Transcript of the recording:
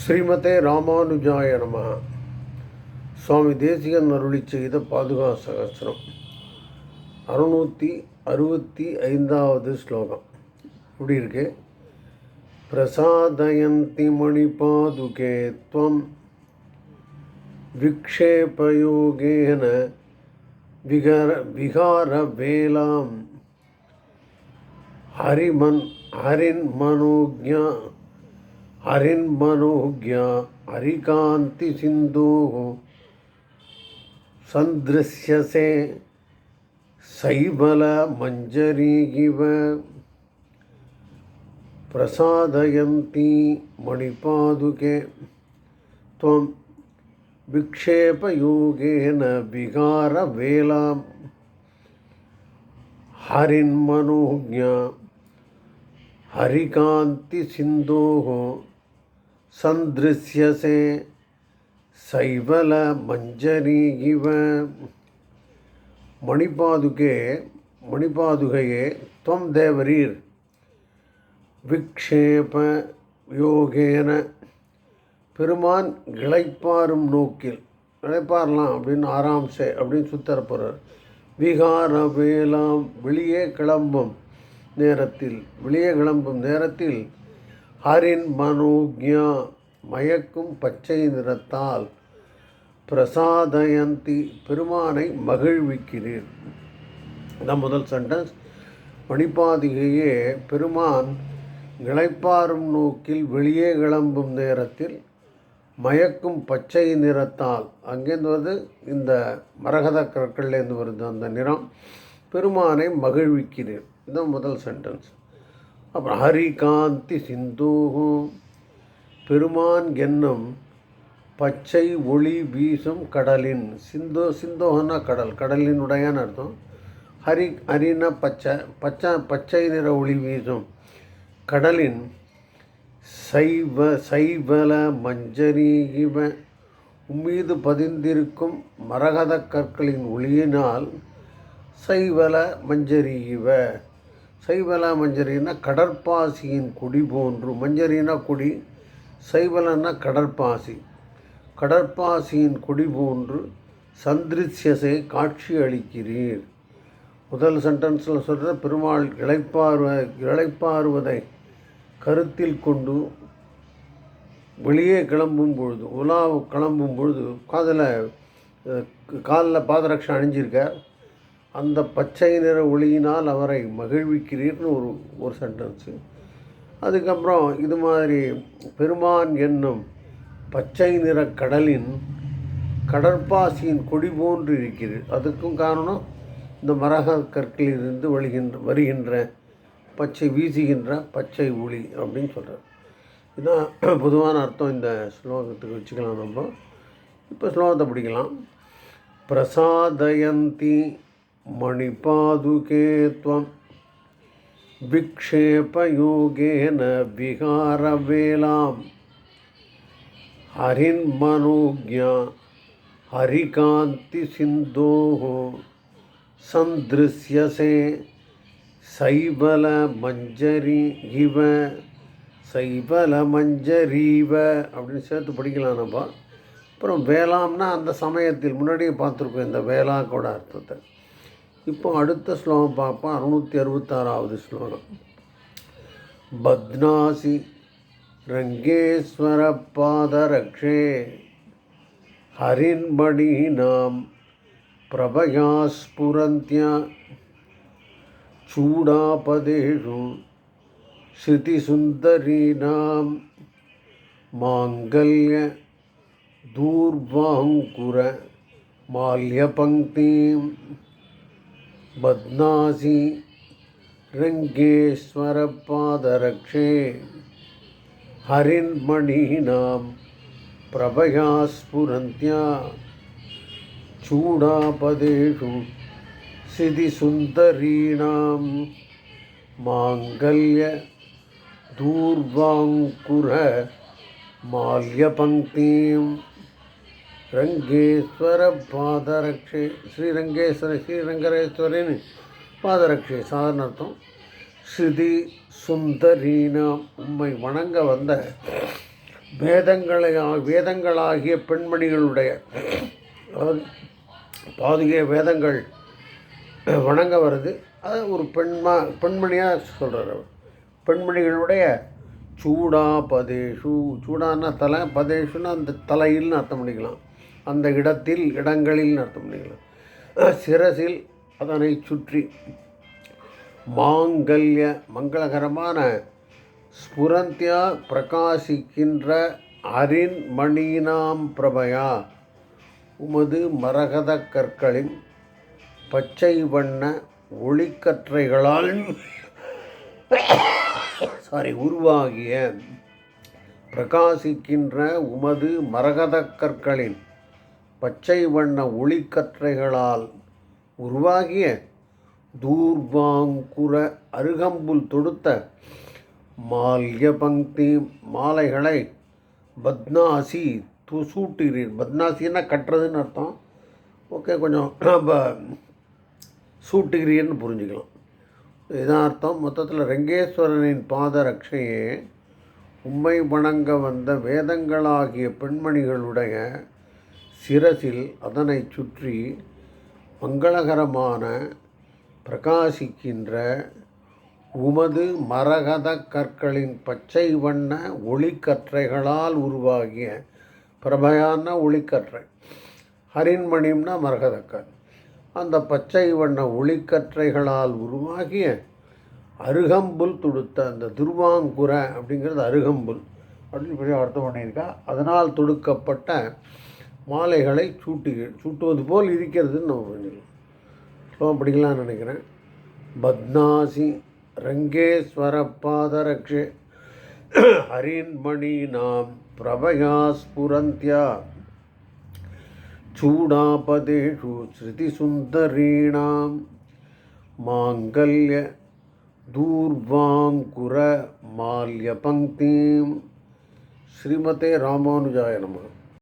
ஸ்ரீமதே ராமானுஜாய நம. சுவாமி தேசிகன் அருளி செய்த பாதுகா சகசிரம். அறுநூற்றி அறுபத்தி ஐந்தாவது ஸ்லோகம். இப்படி இருக்கு? பிரசாதயந்தி மணி பாதுகே துவம். விக்ஷேபயோகேன விகர விகார விகாரவேலாம் ஹரிமன் ஹரின் மனோஜா हरिन्मनोज्ञा हरिकान्तिसिन्धोः सन्दृश्यसे शैवलमञ्जरी इव। प्रसादयन्ती मणिपादुके। विक्षेपयोगेन विकारवेलां हरिन्मनोज्ञा हरिकान्तिसिन्धोः சந்திருஷ்யசே சைவல மஞ்சரி இவ மணிபாதுகே மணிபாதுகையே துவம் தேவரீர். விக்ஷேப யோகேன பெருமான் இழைப்பாரும் நோக்கில். இழைப்பாரலாம் அப்படின்னு ஆராம்சே அப்படின்னு சுத்தர போகிறார் விகார வேலாம் வெளியே கிளம்பும் நேரத்தில் வெளியே கிளம்பும் நேரத்தில் ஹரின் மனோக்யா மயக்கும் பச்சை நிறத்தால் பிரசாதயந்தி பெருமானை மகிழ்விக்கிறீர் இந்த முதல் சென்டென்ஸ் மணிப்பாதிகையே பெருமான் இளைப்பாறும் நோக்கில் வெளியே கிளம்பும் நேரத்தில் மயக்கும் பச்சை நிறத்தால் அங்கேருந்து வருது இந்த மரகத கற்கள்லேருந்து வருது அந்த நிறம். பெருமானை மகிழ்விக்கிறீர் இதுதான் முதல் சென்டென்ஸ் அப்புறம் ஹரிகாந்தி சிந்தூஹு பெருமான் என்னும் பச்சை ஒளி வீசும் கடலின் சிந்தோ சிந்தோகனா கடல் கடலினுடையான்னு அர்த்தம். ஹரி ஹரின பச்சை பச்சை பச்சை நிற ஒளி வீசும் கடலின் சைவ சைவல மஞ்சரி இவ உம்மீது பதிந்திருக்கும் மரகத கற்களின் ஒளியினால் சைவல மஞ்சரி இவ. சைவல மஞ்சரினா கடற்பாசியின் குடி போன்று. மஞ்சரினா கொடி சைவலன்னா கடற்பாசி. கடற்பாசியின் கொடி போன்று சந்திரிசியசை காட்சி அளிக்கிறீர் முதல் சென்டென்ஸில் சொல்கிற பெருமாள் இழைப்பார்வ இழைப்பாருவதை கருத்தில் கொண்டு வெளியே கிளம்பும் பொழுது உலா கிளம்பும் பொழுது காதில் காலில் பாதரட்சம் அணிஞ்சிருக்கார். அந்த பச்சை நிற ஒளியினால் அவரை மகிழ்விக்கிறீர்னு ஒரு ஒரு சென்டென்ஸு அதுக்கப்புறம் இது மாதிரி பெருமான் என்னும் பச்சை நிற கடலின் கடற்பாசியின் கொடி போன்று இருக்கிறது. அதுக்கும் காரணம் இந்த மரக கற்களிலிருந்து வழிகின்ற வருகின்ற பச்சை வீசுகின்ற பச்சை ஒளி அப்படின்னு சொல்கிறார் இதுதான் பொதுவான அர்த்தம் இந்த ஸ்லோகத்துக்கு வச்சுக்கலாம் நம்ம. இப்போ ஸ்லோகத்தை பிடிக்கலாம். பிரசாதயந்தி मणिपादुके त्वं विक्षेपयोगेन विहारवेलां हरिन्मनोज्ञा हरिकान्तिसिन्धोः सन्दृश्यसे சைவலமஞ்சரி இவ சைவலமஞ்சரீவ அப்படின்னு சேர்த்து படிக்கலாம் நம்ம அப்புறம் வேளாம்னா அந்த சமயத்தில் முன்னாடியே பார்த்துருக்கோம் இந்த வேளாக்கோட அர்த்தத்தை இப்போ அடுத்த ஸ்லோகம் பார்ப்போம். அறுநூற்றி அறுபத்தாறாவது ஸ்லோகம். பத்னாசி ரங்கேஸ்வர பாதரக்ஷே ஹரின்படீனாம் பிரபயாஸ்புரந்தியா சூடாபதேஷு ஸ்ருதிசுந்தரீனாம் மாங்கல்ய தூர்வாங்குர மால்யபங்கீம் बध्नासि रङ्गेश्वरपादरक्षे हरिन्मणीनां प्रभया स्फुरन्त्या चूडापदेषु सिधिसुन्दरीणां माङ्गल्य ரங்கேஸ்வர ರಂಗೇಶ್ವರ ஸ்ரீரங்கேஸ்வர ಶ್ರೀರಂಗೇಶ್ವರ ಶ್ರೀರಂಗರೇಶ್ವರಿನ பாதரட்சை அர்த்தம். ஸ்ருதி சுந்தரீனாம் உம்மை வணங்க வந்த வேதங்களை வேதங்களாகிய பெண்மணிகளுடைய பாதுகிய வேதங்கள் வணங்க வருது. அது ஒரு பெண்மா பெண்மணியாக சொல்கிறார் அவர். பெண்மணிகளுடைய சூடா பதேஷு சூடான்னா தலை பதேஷுன்னு அந்த தலையில்னு அர்த்தம் பண்ணிக்கலாம். அந்த இடத்தில் இடங்களில் அர்த்தம் பண்ணிக்கலாம் சிரசில் அதனை சுற்றி மாங்கல்ய மங்களகரமான ஸ்புரந்தியா பிரகாசிக்கின்ற அரின் மணினாம் பிரபயா உமது மரகத கற்களின் பச்சை வண்ண ஒளிக்கற்றைகளால் சாரி உருவாகிய பிரகாசிக்கின்ற உமது மரகத கற்களின் பச்சை வண்ண ஒளிக்கற்றைகளால் உருவாகிய தூர்வாங்குர அருகம்புல் தொடுத்த மால்ய பங்கி மாலைகளை பத்னாசி து சூட்டுகிறீர் பத்னாசின்னா கட்டுறதுன்னு அர்த்தம்? ஓகே கொஞ்சம் நம்ம சூட்டுகிறீர்னு புரிஞ்சுக்கலாம். இதான் அர்த்தம். மொத்தத்தில் ரெங்கேஸ்வரனின் பாத ரட்சையே உம்மை வணங்க வந்த வேதங்களாகிய பெண்மணிகளுடைய சிரசில் அதனை சுற்றி மங்களகரமான பிரகாசிக்கின்ற உமது மரகத கற்களின் பச்சை வண்ண ஒளிக்கற்றைகளால் உருவாகிய பிரபயான ஒளிக்கற்றை. ஹரின்மணிம்னா மரகதக்கல் அந்த பச்சை வண்ண ஒளிக்கற்றைகளால் உருவாகிய அருகம்புல் தொடுத்த அந்த துருவாங்குர அப்படிங்கிறது அருகம்புல். அப்படின்னு சொல்லி அர்த்தம் பண்ணியிருக்கா. அதனால் தொடுக்கப்பட்ட மாலைகளை சூட்டு சூட்டுவது போல் இருக்கிறதுன்னு நம்ம புரிஞ்சுக்கலாம் ஸோ நினைக்கிறேன். பத்னாசி ரங்கேஸ்வர பாதரக்ஷே ஹரீன்மணி நாம் பிரபயா ஸ்புரந்தியா சூடாபதேஷு ஸ்ருதிசுந்தரீணாம் மாங்கல்ய தூர்வாங்குர மால்ய பங்கீம் ஸ்ரீமதே ராமானுஜாய நமகம்